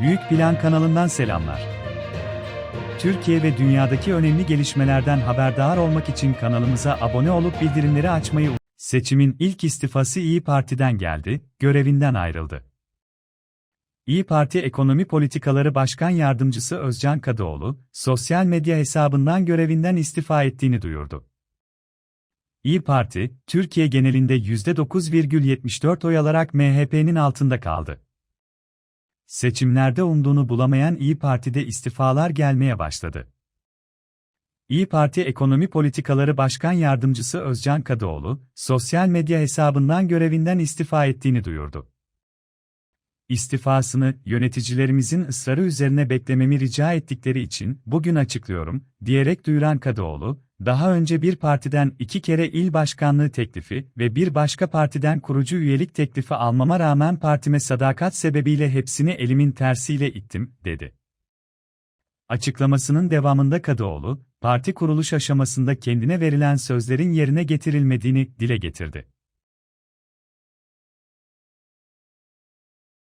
Büyük Plan kanalından selamlar. Türkiye ve dünyadaki önemli gelişmelerden haberdar olmak için kanalımıza abone olup bildirimleri açmayı. Seçimin ilk istifası İyi Parti'den geldi, görevinden ayrıldı. İyi Parti Ekonomi Politikaları Başkan Yardımcısı Özcan Kadıoğlu, sosyal medya hesabından görevinden istifa ettiğini duyurdu. İyi Parti, Türkiye genelinde %9,74 oy alarak MHP'nin altında kaldı. Seçimlerde umduğunu bulamayan İyi Parti'de istifalar gelmeye başladı. İyi Parti Ekonomi Politikaları Başkan Yardımcısı Özcan Kadıoğlu, sosyal medya hesabından görevinden istifa ettiğini duyurdu. İstifasını yöneticilerimizin ısrarı üzerine beklememi rica ettikleri için bugün açıklıyorum, diyerek duyuran Kadıoğlu, daha önce bir partiden iki kere il başkanlığı teklifi ve bir başka partiden kurucu üyelik teklifi almama rağmen partime sadakat sebebiyle hepsini elimin tersiyle ittim, dedi. Açıklamasının devamında Kadıoğlu, parti kuruluş aşamasında kendine verilen sözlerin yerine getirilmediğini dile getirdi.